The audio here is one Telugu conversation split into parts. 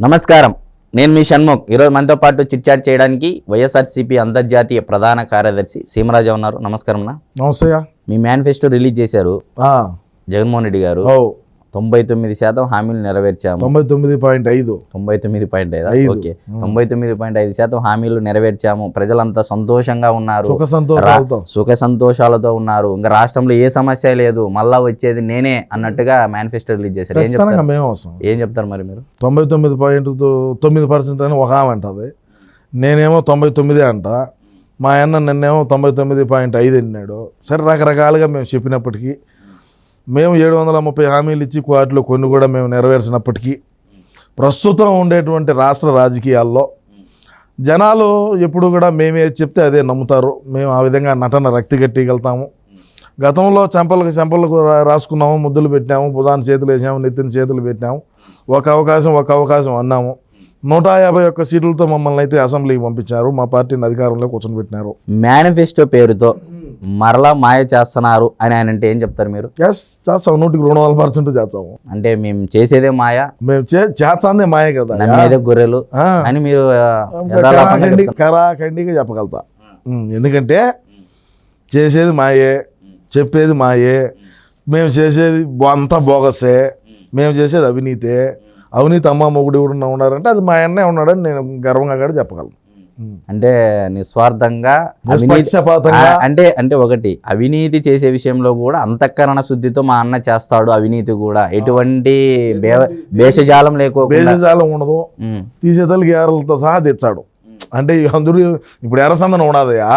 నమస్కారం. నేను మీ షణ్ముఖ్. ఈరోజు మనతో పాటు చిట్చాట్ చేయడానికి వైఎస్ఆర్సీపీ అంతర్జాతీయ ప్రధాన కార్యదర్శి సీమరాజా ఉన్నారు. నమస్కారం నమస్తే మీ మేనిఫెస్టో రిలీజ్ చేశారు. జగన్మోహన్ రెడ్డి గారు. ఓ. తొంభై తొమ్మిది శాతం హామీలు నెరవేర్చాము. తొంభై తొమ్మిది పాయింట్ ఐదు. తొంభై తొమ్మిది పాయింట్ ఐదు. ఓకే. తొంభై తొమ్మిది పాయింట్ ఐదు శాతం హామీలు నెరవేర్చాము. ప్రజలంతా సంతోషంగా ఉన్నారు. సుఖ సంతోషాలతో. ఉన్నారు. ఇంకా రాష్ట్రంలో ఏ సమస్య లేదు. మళ్ళా వచ్చేది నేనే అన్నట్టుగా మేనిఫెస్టో రిలీజ్ చేశారు. ఏం చెప్తారు? ఏం చెప్తారు మరి మీరు? తొంభై తొమ్మిది పాయింట్ తొమ్మిది పర్సెంట్ అని ఒక ఆమె అంటది. నేనేమో తొంభై తొమ్మిది అంట. మా అన్న నిన్నేమో తొంభై తొమ్మిది పాయింట్ ఐదు అన్నాడు. సరే రకరకాలుగా మేము చెప్పినప్పటికీ మేము ఏడు వందల ముప్పై హామీలు ఇచ్చి వాటిలో కొన్ని కూడా మేము నెరవేర్చినప్పటికీ ప్రస్తుతం ఉండేటువంటి రాష్ట్ర రాజకీయాల్లో జనాలు ఎప్పుడు కూడా మేమే చెప్తే అదే నమ్ముతారు. మేము ఆ విధంగా నటన రక్తి కట్టిగలుగుతాము గతంలో చెంపలకు చెంపలకు రా- రాసుకున్నాము ముద్దులు పెట్టాము బుధాన్ని చేతులు వేసాము నెత్తిన చేతులు పెట్టాము ఒక అవకాశం ఒక అవకాశం అన్నాము. నూట యాభై ఒక్క సీట్లతో మమ్మల్ని అయితే అసెంబ్లీకి పంపించారు. మా పార్టీని అధికారంలో కూర్చొని పెట్టినారు మేనిఫెస్టో పేరుతో మరలా మాయ చేస్తున్నారు అని ఆయన అంటే ఏం చెప్తారు మీరు? ఎస్ చేస్తాం. నూటికి రెండు వందల పర్సెంట్ చేస్తాము అంటే మేము చేసేదే మాయ? మేము చేస్తాందే మాయే కదా. నమ్మేదే గొర్రెలు. అని మీరు. కరాఖండిగా చెప్పగలుగుతా. ఎందుకంటే చేసేది మాయే చెప్పేది మాయే. మేము. చేసేది అంతా బోగసే. మేము. చేసేది అవినీతే. అవినీతి అమ్మ మొగుడు ఎవడున్నా ఉన్నారంటే అది మా అన్నే ఉన్నాడని నేను గర్వంగా కూడా చెప్పగలను. అంటే నిస్వార్థంగా అంటే అంటే ఒకటి అవినీతి చేసే విషయంలో కూడా అంతఃకరణ శుద్ధితో మా అన్న చేస్తాడు అవినీతి కూడా. ఎటువంటి భేషజాలం లేకోకుండా బేజాలం ఉండదు. ఉమ్, తీసేతలకి ఏరలతో సహా తెచ్చాడు. అంటే అందరూ ఇప్పుడు ఎర్రసందన ఉండదయ్యా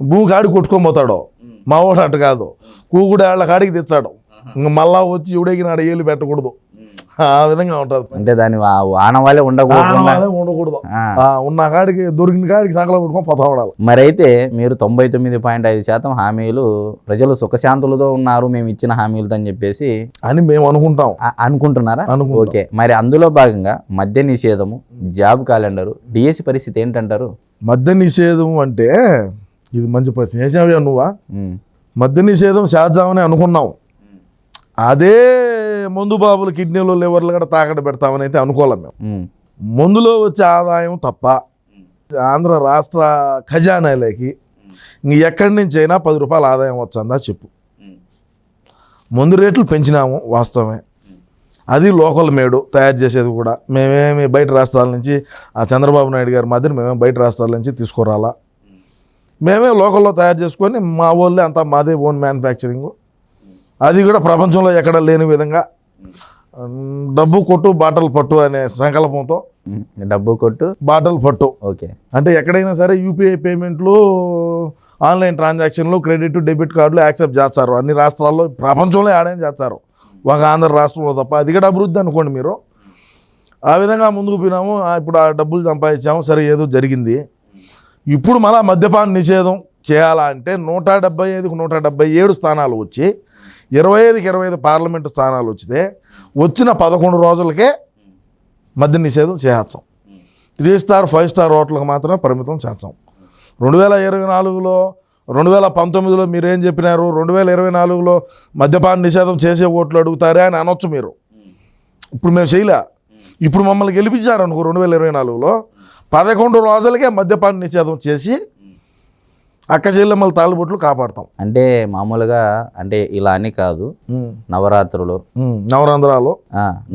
భూమి కాడికి కొట్టుకొని పోతాడు. మా వాడు అటు కాదు. కూకుడు ఏళ్ళ కాడికి తెచ్చాడు. ఇంక మళ్ళా వచ్చి ఉడేగినాడు ఏళ్ళు పెట్టకూడదు. ఆ విధంగా ఉంటుంది. అంటే దాని వా- వానవాలే ఉండకూడకుండా ఉండకూడదు. ఆ, ఉన్న కాడికి దొరికిన కాడికి సంకలం పెట్టుకొని పోతా ఉండాలి. మరైతే మీరు తొంభై తొమ్మిది పాయింట్ ఐదు శాతం హామీలు ప్రజలు సుఖశాంతులతో ఉన్నారు మేము ఇచ్చిన హామీలతో అని చెప్పేసి అని మేము అనుకుంటాం. అనుకుంటున్నారా? అనుకుంటాం. ఓకే. మరి అందులో భాగంగా మద్య నిషేధము జాబ్ క్యాలెండరు డిఎస్సి పరిస్థితి ఏంటంటారు? మద్య నిషేధం అంటే ఇది మంచి ప్రశ్న. చేసావా నువ్వా? మద్య నిషేధం చేద్దామని అనుకున్నాం. అదే మందు బాబులు కిడ్నీలు లివర్లు కూడా తాకట్టు పెడతామని అయితే అనుకోలేం మేము. మందులో వచ్చే ఆదాయం తప్ప ఆంధ్ర రాష్ట్ర ఖజానాలోకి ఇంక ఎక్కడి నుంచి అయినా పది రూపాయల ఆదాయం వచ్చందా చెప్పు. మందు రేట్లు పెంచినాము వాస్తవమే. అది లోకల్ మేడు తయారు చేసేది కూడా. మేమేమి బయట రాష్ట్రాల నుంచి ఆ చంద్రబాబు నాయుడు గారి మధ్యన మేమేం బయట రాష్ట్రాల నుంచి తీసుకురాలా. మేమే లోకల్లో తయారు చేసుకొని మా వాళ్ళే అంతా మాదే ఓన్ మ్యానుఫ్యాక్చరింగ్. అది కూడా ప్రపంచంలో ఎక్కడ లేని విధంగా డబ్బు కొట్టు బాటలు పట్టు అనే సంకల్పంతో. డబ్బు కొట్టు. బాటలు పట్టు. ఓకే. అంటే ఎక్కడైనా సరే యూపీఐ పేమెంట్లు ఆన్లైన్ ట్రాన్సాక్షన్లు క్రెడిట్ డెబిట్ కార్డులు యాక్సెప్ట్ చేస్తారు. అన్ని రాష్ట్రాల్లో ప్రపంచంలో ఆడేం చేస్తారు. ఒక ఆంధ్ర రాష్ట్రంలో తప్ప. అది కూడా అభివృద్ధి అనుకోండి మీరు. ఆ విధంగా ముందుకు పోయినాము. ఆ, ఇప్పుడు ఆ డబ్బులు సంపాదించాము. సరే ఏదో జరిగింది. ఇప్పుడు మళ్ళా మద్యపాన నిషేధం చేయాలా అంటే నూట డెబ్బై ఐదుకు నూట డెబ్బై ఏడు స్థానాలు వచ్చి ఇరవై ఐదుకి ఇరవై ఐదు పార్లమెంటు స్థానాలు వచ్చితే వచ్చిన పదకొండు రోజులకే మద్య నిషేధం చేస్తాం. త్రీ స్టార్ ఫైవ్ స్టార్ హోటల్కి మాత్రమే పరిమితం చేస్తాం. రెండు వేల ఇరవై నాలుగులో రెండు వేల పంతొమ్మిదిలో మీరేం చెప్పినారు? రెండు వేల ఇరవై నాలుగులో మద్యపాన నిషేధం చేసే ఓట్లు అడుగుతారే అని అనొచ్చు మీరు. ఇప్పుడు మేము చేయలే. ఇప్పుడు మమ్మల్ని గెలిపించారు అనుకో రెండు వేల ఇరవై నాలుగులో పదకొండు రోజులకే మద్యపాన నిషేధం చేసి అక్క చెల్లెమ్మల తాళిబొట్లు కాపాడతాం. అంటే మామూలుగా అంటే ఇలా అని కాదు. నవరాత్రులు. నవరంధ్రాలు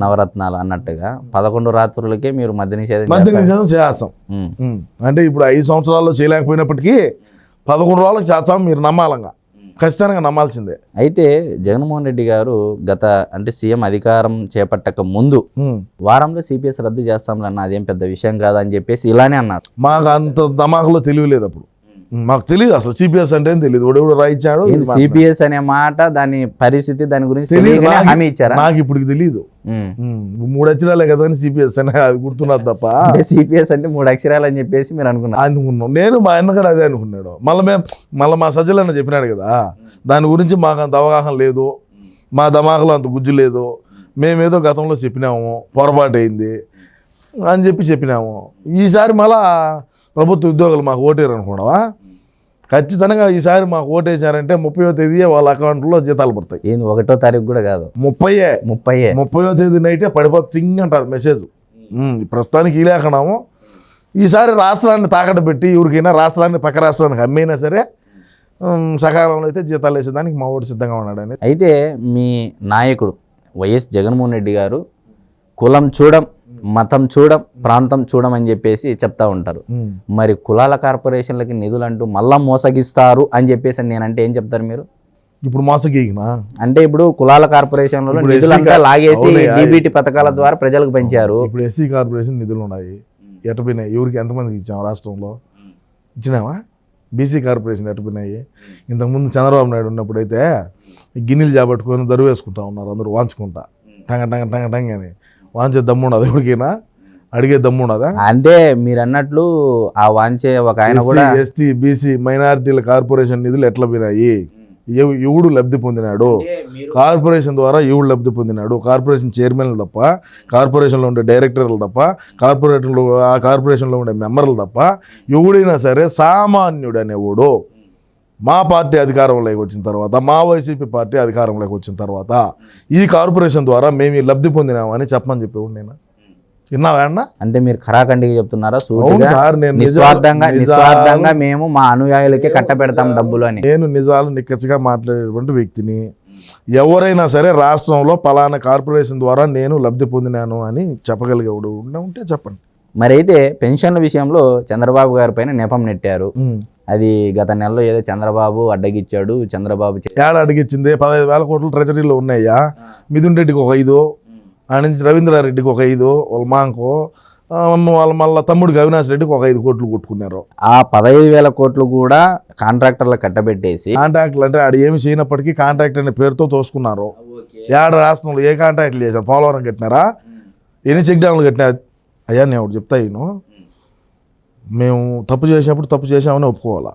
నవరత్నాలు అన్నట్టుగా పదకొండు రాత్రులకే మీరు మద్య నిషేధం మద్య చేస్తారు. నిషేధం చేస్తాం. అంటే ఇప్పుడు ఐదు సంవత్సరాల్లో చేయలేకపోయినప్పటికీ పదకొండు రోజులకు చేస్తాం మీరు నమ్మాలంగా. ఖచ్చితంగా నమ్మాల్సిందే. అయితే జగన్మోహన్ రెడ్డి గారు గత అంటే సీఎం అధికారం చేపట్టక ముందు. వారంలో సిపిఎస్ రద్దు చేస్తాంలే అన్న అదేం పెద్ద విషయం కాదు అని చెప్పేసి ఇలానే అన్నారు. మాకు అంత దమాకులో తెలియలేదు అప్పుడు. మాకు తెలియదు అసలు సిపిఎస్ అంటే తెలియదు ఎవడెవడు రాయించాడు సిపిఎస్ అనే మాట దాని పరిస్థితి దాని గురించి హామీ ఇచ్చారా? నాకు ఇప్పుడు తెలియదు. మూడు అచ్చిరాలే కదా అని సిపిఎస్ అని అది గుర్తున్నది తప్ప. సిపిఎస్ అంటే మూడు అక్షరాలు అని చెప్పేసి మీరు అనుకున్నారు. అనుకున్నాం. నేను మా అన్న కూడా అదే అనుకున్నాడు. మళ్ళీ మేము మళ్ళీ మా సజ్జలన్న చెప్పినాడు కదా. దాని గురించి మాకు అంత అవగాహన లేదు. మా దమాకులో అంత గుజ్జు లేదు. మేమేదో గతంలో చెప్పినాము పొరపాటు అయింది అని చెప్పి చెప్పినాము. ఈసారి మళ్ళా ప్రభుత్వ ఉద్యోగులు మాకు ఓటేరు అనుకున్నావా? ఖచ్చితంగా ఈసారి మాకు ఓటేసారంటే ముప్పయో తేదీ వాళ్ళ అకౌంట్లో జీతాలు పడతాయి. ఏంది ఒకటో తారీఖు కూడా కాదు. ముప్పయే. ముప్పై ముప్పయో తేదీ నైటే పడిపోతే థింగ్ అంటుంది మెసేజ్. ప్రస్తుతానికి ఈ లేఖనాము. ఈసారి రాష్ట్రాన్ని తాకట్టు పెట్టి ఎవరికైనా రాష్ట్రాన్ని పక్క రాష్ట్రానికి అమ్మైనా సరే సకాలంలో అయితే జీతాలు వేసేదానికి మా ఓటు సిద్ధంగా ఉన్నాడని అయితే మీ నాయకుడు వైఎస్ జగన్మోహన్ రెడ్డి గారు కులం చూడం మతం చూడం ప్రాంతం చూడం అని చెప్పేసి చెప్తా ఉంటారు. మరి కులాల కార్పొరేషన్లకి నిధులు అంటూ మళ్ళా మోసగిస్తారు అని చెప్పేసి నేనంటే ఏం చెప్తారు మీరు? ఇప్పుడు మోసగీగినా అంటే ఇప్పుడు కులాల కార్పొరేషన్లలో నిధులంతా లాగేసి. డీబీటీ పథకాల ద్వారా ప్రజలకు పెంచారు. ఇప్పుడు ఎస్సీ కార్పొరేషన్ నిధులు ఉన్నాయి. ఎట్టపోయినాయి ఎవరికి ఎంతమందికి ఇచ్చాం రాష్ట్రంలో? ఇచ్చినావా? బీసీ కార్పొరేషన్ ఎట్టపోయినాయి ఇంతకుముందు చంద్రబాబు నాయుడు ఉన్నప్పుడు అయితే గిన్నెలు చేపట్టుకొని దరువు వేసుకుంటా ఉన్నారు అందరూ వాంచుకుంటా. టంగ టంగ టంగ టంగ అని. వాంచే దమ్ము ఉండదు ఎవరికైనా? అడిగే దమ్ము ఉండదా అంటే మీరు అన్నట్లు ఆ వాంచే ఒక ఆయన కూడా ఎస్టీ బీసీ మైనారిటీల కార్పొరేషన్ నిధులు ఎట్లా పోయినాయి? ఎవ- ఎవడు లబ్ధి పొందినాడు? కార్పొరేషన్ ద్వారా ఎవడు లబ్ధి పొందినాడు? కార్పొరేషన్ చైర్మన్లు తప్ప కార్పొరేషన్లో ఉండే డైరెక్టర్లు తప్ప కార్పొరేటర్లు ఆ కార్పొరేషన్లో ఉండే మెంబర్లు తప్ప ఎవడైనా సరే సామాన్యుడు అనేవాడు మా పార్టీ అధికారంలోకి వచ్చిన తర్వాత మా వైసీపీ పార్టీ అధికారంలోకి వచ్చిన తర్వాత ఈ కార్పొరేషన్ ద్వారా మేము ఈ లబ్ధి పొందినామని చెప్పమని చెప్పేవాడు నేను. విన్నావా అంటే మీరు ఖరాఖండిగా చెప్తున్నారా? నిస్వార్థంగా నిస్వార్థంగా మేము మా అనుయాయులకే కట్టబెడతాం డబ్బులు అని. నేను నిజాలు నిక్కచ్చిగా మాట్లాడేటువంటి వ్యక్తిని. ఎవరైనా సరే రాష్ట్రంలో పలానా కార్పొరేషన్ ద్వారా నేను లబ్ధి పొందినాను అని చెప్పగలిగేవాడు ఉండే ఉంటే చెప్పండి. మరి అయితే పెన్షన్ల విషయంలో చంద్రబాబు గారి పైన నెపం నెట్టారు. అది గత నెలలో ఏదో చంద్రబాబు అడ్డగిచ్చాడు చంద్రబాబు ఏడ అడిగిచ్చింది పదహైదు వేల కోట్లు ట్రెజరీలో ఉన్నాయా? మిథున్ రెడ్డికి ఒక ఐదు ఆ నుంచి రవీంద్రారెడ్డికి ఒక ఐదు వాళ్ళ మాంకో వాళ్ళ మళ్ళీ తమ్ముడికి అవినాష్ రెడ్డికి ఒక ఐదు కోట్లు కొట్టుకున్నారు. ఆ పదహైదు వేల కోట్లు కూడా కాంట్రాక్టర్లకు కట్టబెట్టేసి కాంట్రాక్ట్లు అంటే ఆడ ఏమి చేయనప్పటికీ కాంట్రాక్ట్ అనే పేరుతో తోసుకున్నారు. ఏడ రాష్ట్రంలో ఏ కాంట్రాక్ట్లు చేశారు? పోలవరం కట్టినారా? ఎన్ని చెక్ డ్యామ్లు కట్టినారు? అయ్యా నేను ఒకటి చెప్తా ఈయన. మేము తప్పు చేసినప్పుడు తప్పు చేసామని ఒప్పుకోవాలా?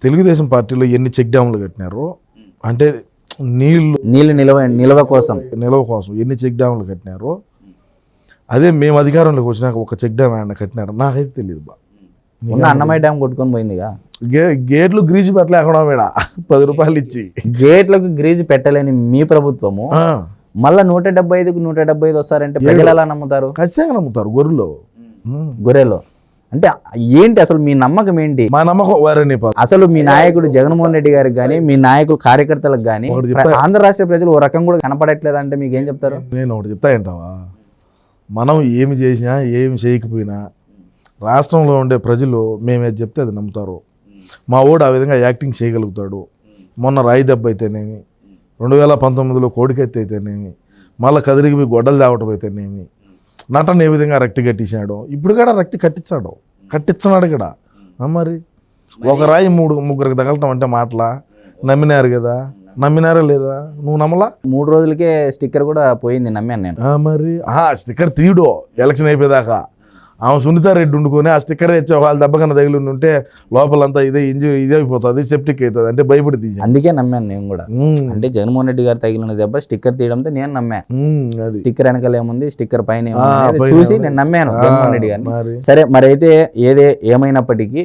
తెలుగుదేశం పార్టీలో ఎన్ని చెక్ డ్యామ్లు కట్టినారు అంటే నీళ్ళు నీళ్ళు నిల్వ నిల్వ కోసం. నిల్వ కోసం ఎన్ని చెక్ డ్యామ్లు కట్టినారు అదే మేము అధికారంలోకి వచ్చినాక ఒక చెక్ డ్యామ్ ఆయన కట్టినారు? నాకైతే తెలియదు బా. ఉన్న అన్నమయ్య డ్యామ్ కొట్టుకొని పోయిందిగా? గే గేట్లు గ్రీజు పెట్టలేకుండా మేడ పది రూపాయలు ఇచ్చి. గేట్లకు గ్రీజు పెట్టలేని మీ ప్రభుత్వము మళ్ళా నూట డెబ్బై ఐదుకు నూట డెబ్బై ఐదు వస్తారంటే ప్రజలు ఎలా నమ్ముతారు? ఖచ్చితంగా నమ్ముతారు గొర్రెలు. గొర్రెలో. అంటే ఏంటి అసలు మీ నమ్మకం ఏంటి? మా నమ్మకం వారని అసలు మీ నాయకుడు జగన్మోహన్ రెడ్డి గారికి కానీ మీ నాయకులు కార్యకర్తలకు కానీ. ఆంధ్ర రాష్ట్ర ప్రజలు ఓ రకం కూడా కనపడట్లేదు అంటే మీకు ఏం చెప్తారు? నేను ఒకటి చెప్తా ఏంటావా మనం ఏమి చేసినా ఏమి చేయకపోయినా రాష్ట్రంలో ఉండే ప్రజలు మేమేది చెప్తే అది నమ్ముతారు. మా ఓడు ఆ విధంగా యాక్టింగ్ చేయగలుగుతాడు. మొన్న రాయి దెబ్బ అయితేనేమి రెండు వేల పంతొమ్మిదిలో కోడికెత్తి అయితేనేమి మళ్ళీ కదిరికి పోయి గొడ్డలు తేవటం అయితేనేమి నటన ఏ విధంగా రక్తి కట్టించాడు ఇప్పుడు కూడా రక్తి కట్టించాడు. కట్టించినాడు కూడా. మరి? ఒక రాయి మూడు ముగ్గురికి తగలటం అంటే మాటలా? నమ్మినారు కదా? నమ్మినారా లేదా? నువ్వు నమ్మలా? మూడు రోజులకే స్టిక్కర్ కూడా పోయింది నమ్మాను నేను. మరి? ఆ స్టిక్కర్ తీయడు. ఎలక్షన్ అయిపోయేదాకా. ఆమె సునీతారెడ్డి వండుకొని ఆ స్టిక్కర్ ఇచ్చే వాళ్ళు దెబ్బ కన్నా తగిలి ఉంటే లోపలంతా ఇదే ఇంజు ఇదే అయిపోతుంది సెప్టిక్ అవుతుంది అంటే భయపడి తీసి అందుకే నమ్మాను నేను కూడా. అంటే జగన్మోహన్ రెడ్డి గారు తగిలిన దెబ్బ స్టిక్కర్ తీయడంతో నేను నమ్మా. అది. స్టిక్కర్ వెనకాల ఏముంది? స్టిక్కర్ పైన చూసి. నేను నమ్మాను జగన్మోహన్ రెడ్డి గారిని. సరే మరి అయితే ఏదే ఏమైనప్పటికీ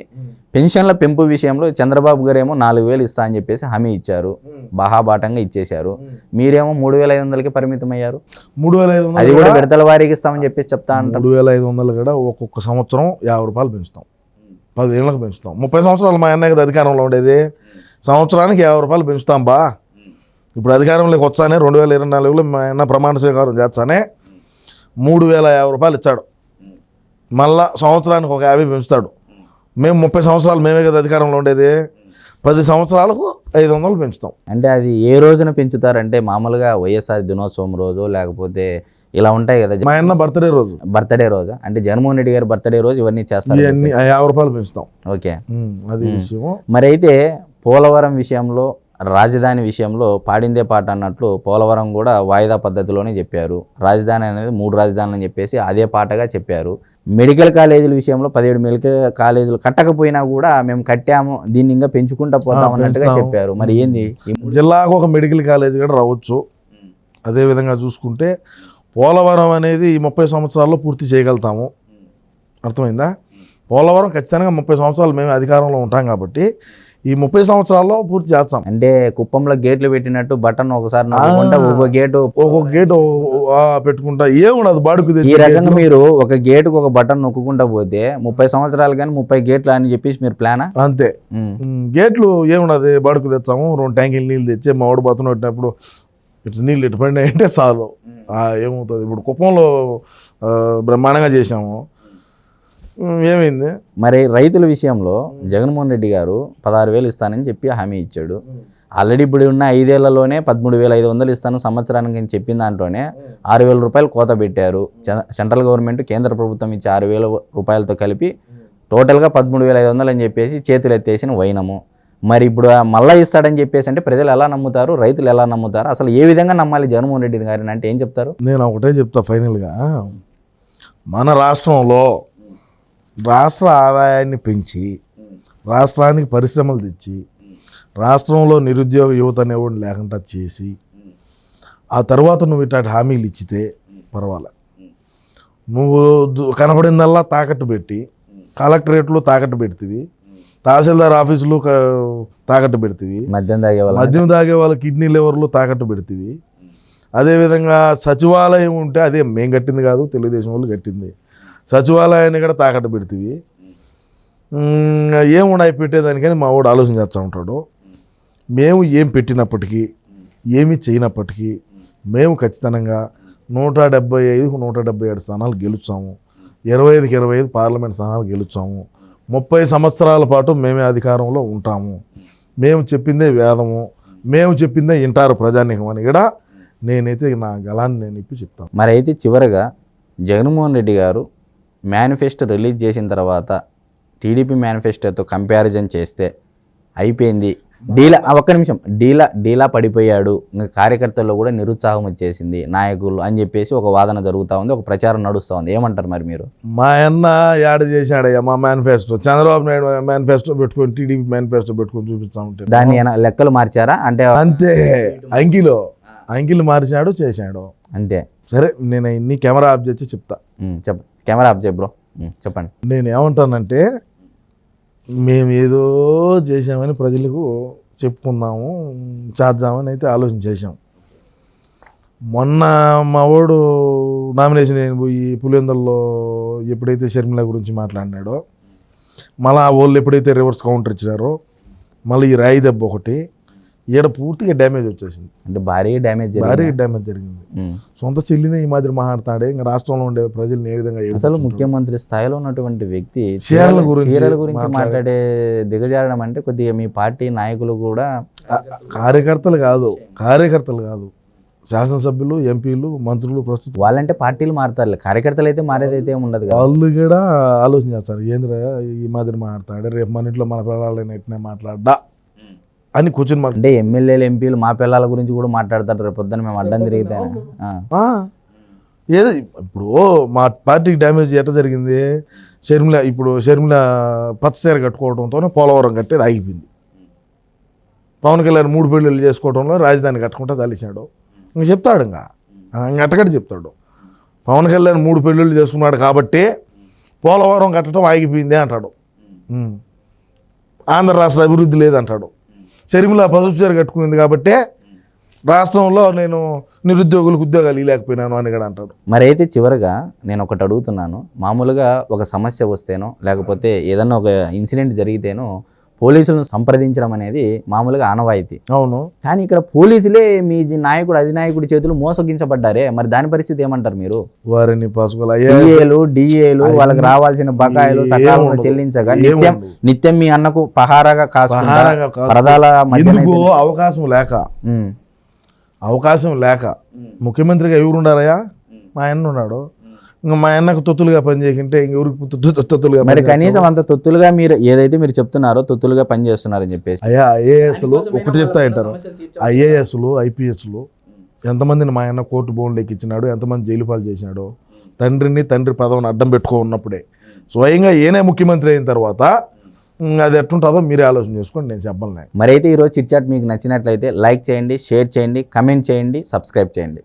పెన్షన్ల పెంపు విషయంలో చంద్రబాబు గారు ఏమో నాలుగు వేలు ఇస్తా అని చెప్పేసి హామీ ఇచ్చారు. బహాబాటంగా ఇచ్చేశారు. మీరేమో మూడు వేల ఐదు వందలకి పరిమితం అయ్యారు మూడు వేల ఐదు అది వందలు కూడా విడతల వారీకి ఇస్తామని చెప్పేసి చెప్తా మూడు వేల ఐదు వందలు కూడా ఒక్కొక్క సంవత్సరం యాభై రూపాయలు పెంచుతాం. పదేళ్ళకి పెంచుతాం. ముప్పై సంవత్సరాలు మా అన్నయ్య కదా అధికారంలో ఉండేది. సంవత్సరానికి యాభై రూపాయలు పెంచుతాం బా. ఇప్పుడు అధికారంలోకి వచ్చానే రెండు వేల ఇరవై నాలుగులో మా అన్న ప్రమాణ స్వీకారం చేస్తానే మూడు వేల యాభై రూపాయలు ఇచ్చాడు. మళ్ళా సంవత్సరానికి ఒక యాభై పెంచుతాడు. మేము ముప్పై సంవత్సరాలు మేమే కదా అధికారంలో ఉండేది. పది సంవత్సరాలకు ఐదు వందలు పెంచుతాం. అంటే అది ఏ రోజున పెంచుతారంటే మామూలుగా వైఎస్ఆర్ దినోత్సవం రోజు లేకపోతే ఇలా ఉంటాయి కదా మా అన్న బర్త్డే రోజు. బర్త్డే రోజు? అంటే జగన్మోహన్ రెడ్డి గారి బర్త్డే రోజు ఇవన్నీ చేస్తారు యాభై రూపాయలు పెంచుతాం. ఓకే. అది విషయము. మరి అయితే పోలవరం విషయంలో రాజధాని విషయంలో పాడిందే పాట అన్నట్లు పోలవరం కూడా వాయిదా పద్ధతిలోనే చెప్పారు. రాజధాని అనేది మూడు రాజధానులు అని చెప్పేసి అదే పాటగా చెప్పారు. మెడికల్ కాలేజీల విషయంలో పదిహేడు మెడికల్ కాలేజీలు కట్టకపోయినా కూడా మేము కట్టాము దీన్ని ఇంకా పెంచుకుంటా పోతాం అన్నట్టుగా. చెప్పారు. మరి ఏంది? జిల్లాకు ఒక మెడికల్ కాలేజ్ కూడా రావచ్చు. అదే విధంగా చూసుకుంటే పోలవరం అనేది ఈ ముప్పై సంవత్సరాల్లో పూర్తి చేయగలుగుతాము. అర్థమైందా? పోలవరం ఖచ్చితంగా ముప్పై సంవత్సరాలు మేము అధికారంలో ఉంటాం కాబట్టి ఈ ముప్పై సంవత్సరాల్లో పూర్తి చేస్తాం. అంటే కుప్పంలో గేట్లు పెట్టినట్టు బటన్ ఒకసారి ఒక్కో గేటు ఒక్కొక్క గేట్ పెట్టుకుంటా. ఏముండదు బాడుకు ఈ రకంగా మీరు ఒక గేటుకు ఒక బటన్ నొక్కుంటా పోతే ముప్పై సంవత్సరాలు కానీ ముప్పై గేట్లు అని చెప్పేసి మీరు ప్లానా అంతే. గేట్లు ఏమున్నది బాడుకు తెచ్చాము రెండు ట్యాంకులు నీళ్ళు తెచ్చి మా వాడు బతను పెట్టినప్పుడు ఇటు నీళ్ళు ఇటు పడినాయి అంటే చాలు ఆ, ఏమవుతుంది? ఇప్పుడు కుప్పంలో బ్రహ్మాండంగా చేసాము ఏమైంది? మరి రైతుల విషయంలో జగన్మోహన్ రెడ్డి గారు పదహారు వేలు ఇస్తానని చెప్పి హామీ ఇచ్చాడు. ఆల్రెడీ ఇప్పుడు ఉన్న ఐదేళ్ళలోనే పదమూడు వేల ఐదు వందలు ఇస్తాను సంవత్సరానికి అని చెప్పిన దాంట్లోనే ఆరు వేల రూపాయలు కోత పెట్టారు. సెంట్రల్ గవర్నమెంట్ కేంద్ర ప్రభుత్వం ఇచ్చే ఆరు వేల రూపాయలతో కలిపి టోటల్గా పదమూడు వేల ఐదు వందలు అని చెప్పేసి చేతులు ఎత్తేసిన వైనము. మరి ఇప్పుడు మళ్ళా ఇస్తాడని చెప్పేసి అంటే ప్రజలు ఎలా నమ్ముతారు? రైతులు ఎలా నమ్ముతారు? అసలు ఏ విధంగా నమ్మాలి జగన్మోహన్ రెడ్డి గారిని అంటే ఏం చెప్తారు? నేను ఒకటే చెప్తా ఫైనల్గా. మన రాష్ట్రంలో రాష్ట్ర ఆదాయాన్ని పెంచి రాష్ట్రానికి పరిశ్రమలు తెచ్చి రాష్ట్రంలో నిరుద్యోగ యువత అనేవాడిని లేకుండా చేసి ఆ తర్వాత నువ్వు ఇట్లాంటి హామీలు ఇచ్చితే పర్వాలే. నువ్వు కనపడిందల్లా తాకట్టు పెట్టి కలెక్టరేట్లు తాకట్టు పెడుతుంది తహసీల్దార్ ఆఫీసులు తాకట్టు పెడుతుంది మద్యం తాగే వాళ్ళ మద్యం తాగే వాళ్ళ కిడ్నీ లివర్లు తాకట్టు పెడుతుంది అదేవిధంగా సచివాలయం ఉంటే అదే మేం కట్టింది కాదు తెలుగుదేశం వాళ్ళు కట్టింది. సచివాలయాన్ని కూడా తాకట్టు పెడితే ఏమున్నాయి పెట్టేదానికని మా వాడు ఆలోచన చేస్తూ ఉంటాడు. మేము ఏం పెట్టినప్పటికీ ఏమి చేయనప్పటికీ మేము ఖచ్చితంగా నూట డెబ్బై ఐదుకు నూట డెబ్బై ఏడు స్థానాలు గెలుచాము ఇరవై ఐదుకి ఇరవై ఐదు పార్లమెంట్ స్థానాలు గెలుచాము ముప్పై సంవత్సరాల పాటు మేమే అధికారంలో ఉంటాము. మేము చెప్పిందే వేదము. మేము చెప్పిందే ఇంటారు ప్రజానీకం అని కూడా నేనైతే నా గలాన్ని నేను ఇప్పి చెప్తాను. మరైతే చివరగా జగన్మోహన్ రెడ్డి గారు మేనిఫెస్టో రిలీజ్ చేసిన తర్వాత టీడీపీ మేనిఫెస్టోతో కంపారిజన్ చేస్తే అయిపోయింది. డీలా ఒక్క నిమిషం. డీలా డీలా పడిపోయాడు. ఇంకా కార్యకర్తల్లో కూడా నిరుత్సాహం వచ్చేసింది. నాయకులు అని చెప్పేసి ఒక వాదన జరుగుతూ ఉంది ఒక ప్రచారం నడుస్తూ ఉంది. ఏమంటారు మరి మీరు? మా అన్న యాడ చేశాడయ్యా మా మేనిఫెస్టో? చంద్రబాబు నాయుడు మేనిఫెస్టో పెట్టుకొని టీడీపీ మేనిఫెస్టో పెట్టుకొని చూపిస్తా ఉంటే. దాన్ని లెక్కలు మార్చారా? అంటే అంతే. అంకిలో. అంకిలు మార్చాడు చేశాడు. అంతే. సరే నేను ఇన్ని కెమెరా ఆఫ్ చేసి చెప్తా. ఉమ్, చెప్ప. కెమెరా ఆఫ్ చేయ బ్రో. చెప్పండి. నేను ఏమంటానంటే మేము ఏదో చేసామని ప్రజలకు చెప్పుకుందాము చేద్దామని అయితే ఆలోచన చేశాం. మొన్న మా వాడు నామినేషన్ అయిన పోయి పులివెందుల్లో ఎప్పుడైతే షర్మిల గురించి మాట్లాడినాడో మళ్ళీ ఆ వాళ్ళు ఎప్పుడైతే రివర్స్ కౌంటర్ ఇచ్చినారో మళ్ళీ ఈ రాయి దెబ్బ ఒకటి ఈడ పూర్తిగా డ్యామేజ్ వచ్చేసింది. అంటే భారీ డ్యామేజ్ భారీ డ్యామేజ్ జరిగింది. సొంత చెల్లినే ఈ మాదిరి మాట్లాడతాడే ఇంకా రాష్ట్రంలో ఉండే ప్రజల్ని ఏ విధంగా అసలు ముఖ్యమంత్రి స్థాయిలో ఉన్నటువంటి వ్యక్తి చీరల గురించి చీరల గురించి మాట్లాడే- మాట్లాడే దిగజారడం అంటే కొద్దిగా మీ పార్టీ నాయకులు కూడా కార్యకర్తలు కాదు కార్యకర్తలు కాదు. శాసనసభ్యులు ఎంపీలు మంత్రులు ప్రస్తుతం వాళ్ళంటే పార్టీలు మారుతారు కార్యకర్తలు అయితే మారేది అయితే ఉండదు వాళ్ళు కూడా ఆలోచన చేస్తారు ఏంద్రా ఈ మాదిరి మాట్లాడాడు రేపు మన ఇంట్లో మన పిల్లలని ఎట్నే మాట్లాడ్డా అని కూర్చొని అంటే ఎమ్మెల్యేలు ఎంపీలు మా పిల్లల గురించి కూడా మాట్లాడతారు రేపు పొద్దున మేము అడ్డం తిరిగితే ఆ, ఏదో ఇప్పుడు మా పార్టీకి డ్యామేజ్ ఎట్లా జరిగింది? షర్మిల ఇప్పుడు షర్మిల పచ్చసీర కట్టుకోవడంతోనే పోలవరం కట్టేది ఆగిపోయింది. పవన్ కళ్యాణ్ మూడు పెళ్ళిళ్ళు చేసుకోవడంలో రాజధాని కట్టుకుంటా తలిసాడు ఇంక చెప్తాడు ఇంకా. ఆ, ఇంక అట్టగట్ట చెప్తాడు. పవన్ కళ్యాణ్ మూడు పెళ్ళిళ్ళు చేసుకున్నాడు కాబట్టి పోలవరం కట్టడం ఆగిపోయింది అంటాడు. ఆంధ్ర రాష్ట్ర అభివృద్ధి లేదంటాడు. షర్మిల పసుపు చీర కట్టుకుంది కాబట్టే రాష్ట్రంలో నేను నిరుద్యోగులకు ఉద్యోగాలు ఇవ్వలేకపోయినాను అని కూడా అంటాడు. మరి అయితే చివరగా నేను ఒకటి అడుగుతున్నాను. మామూలుగా ఒక సమస్య వస్తేనో లేకపోతే ఏదన్నా ఒక ఇన్సిడెంట్ జరిగితేనో పోలీసులను సంప్రదించడం అనేది మామూలుగా ఆనవాయితీ. అవును. కానీ ఇక్కడ పోలీసులే మీ నాయకుడు అధినాయకుడి చేతులు మోసగించబడ్డారే. మరి దాని పరిస్థితి ఏమంటారు మీరు? వారిని డిఏలు డిఏలు వాళ్ళకి రావాల్సిన బకాయిలు సకాలంలో. చెల్లించగా. నిత్యం నిత్యం మీ అన్నకు పహారాగా. పరదాల అవకాశం లేక? అవకాశం లేక? ముఖ్యమంత్రిగా ఎవరు ఉండారయ్యా మా ఆయన ఉన్నాడు. ఇంకా మా అన్నకు తొత్తులుగా పనిచేయకుంటే ఇంకెవరికి తొత్తు- తొత్తులుగా మరి? కనీసం అంత తొత్తులుగా మీరు ఏదైతే మీరు చెప్తున్నారో తొత్తులుగా పనిచేస్తున్నారని చెప్పేసి. అయ్యా ఐఏఎస్లు ఒకటి చెప్తా అంటారు. ఐఏఎస్లు ఐపీఎస్లు ఎంతమందిని మా అన్న కోర్టు బోన్లు ఎక్కించినాడు ఎంతమంది జైలు పాలు చేసినాడు తండ్రిని తండ్రి పదవిని అడ్డం పెట్టుకో ఉన్నప్పుడే స్వయంగా ఏనే ముఖ్యమంత్రి అయిన తర్వాత అది ఎట్టుంటుందో మీరే ఆలోచన చేసుకోండి నేను చెప్పాలి మరి అయితే ఈరోజు చిట్ చాట్ మీకు నచ్చినట్లయితే లైక్ చేయండి షేర్ చేయండి కమెంట్ చేయండి సబ్స్క్రైబ్ చేయండి.